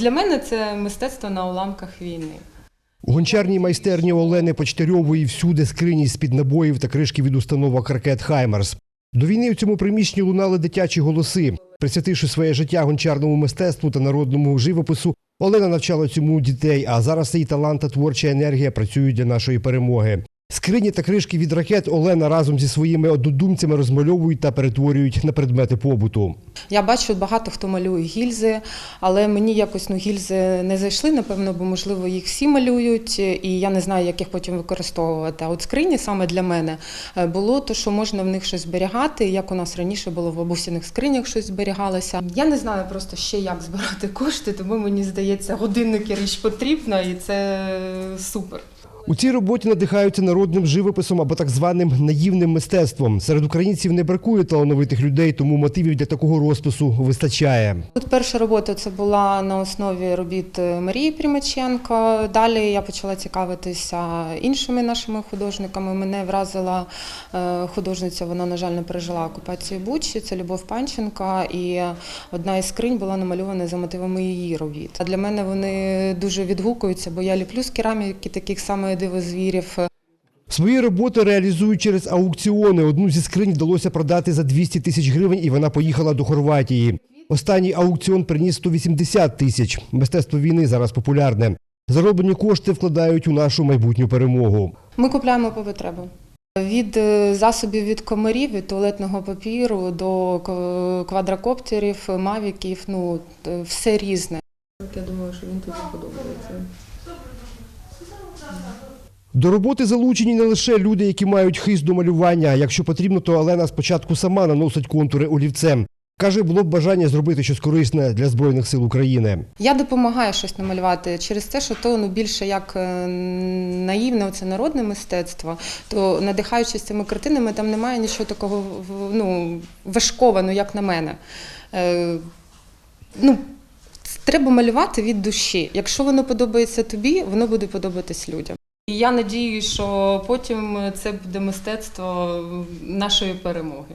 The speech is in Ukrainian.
для мене це мистецтво на уламках війни. У гончарній майстерні Олени Почтарьової всюди скрині з-під набоїв та кришки від установок ракет Хаймарс. До війни в цьому приміщенні лунали дитячі голоси. Присвятивши своє життя гончарному мистецтву та народному живопису, Олена навчала цьому дітей, а зараз її талант та творча енергія працюють для нашої перемоги. Скрині та кришки від ракет Олена разом зі своїми однодумцями розмальовують та перетворюють на предмети побуту. Я бачу, багато хто малює гільзи, але мені якось ну, гільзи не зайшли, напевно, бо можливо їх всі малюють, і я не знаю, як їх потім використовувати. А от скрині саме для мене е, було то, що можна в них щось зберігати, як у нас раніше було в бабусіних скринях щось зберігалося. Я не знаю просто ще як збирати кошти, тому мені здається, годинник і річ потрібна, і це супер. У цій роботі надихаються народним живописом або так званим наївним мистецтвом. Серед українців не бракує талановитих людей, тому мотивів для такого розпису вистачає. От перша робота це була на основі робіт е, Марії Примаченко. Далі я почала цікавитися іншими нашими художниками. Мене вразила е, художниця, вона, на жаль, не пережила окупацію Бучі. Це Любов Панченка. І одна із скринь була намальована за мотивами її робіт. Для мене вони дуже відгукуються, бо я ліплю з кераміки таких саме дивозвірів. Свої роботи реалізують через аукціони. Одну зі скринь вдалося продати за 200 тисяч гривень, і вона поїхала до Хорватії. Останній аукціон приніс 180 тисяч. Мистецтво війни зараз популярне. Зароблені кошти вкладають у нашу майбутню перемогу. Ми купляємо по потребам. Від е, засобів від комарів, від туалетного папіру до квадрокоптерів, мавіків, ну е, все різне. Я думаю, що він тобі подобається. До роботи залучені не лише люди, які мають хист до малювання. Якщо потрібно, то Олена спочатку сама наносить контури олівцем. Каже, було б бажання зробити щось корисне для Збройних сил України. Я допомагаю щось намалювати через те, що то ну більше як е, наївне це народне мистецтво, то надихаючись цими картинами, там немає нічого такого ну, важкого, ну як на мене. Е, ну, треба малювати від душі. Якщо воно подобається тобі, воно буде подобатись людям. І я надію, що потім це буде мистецтво нашої перемоги.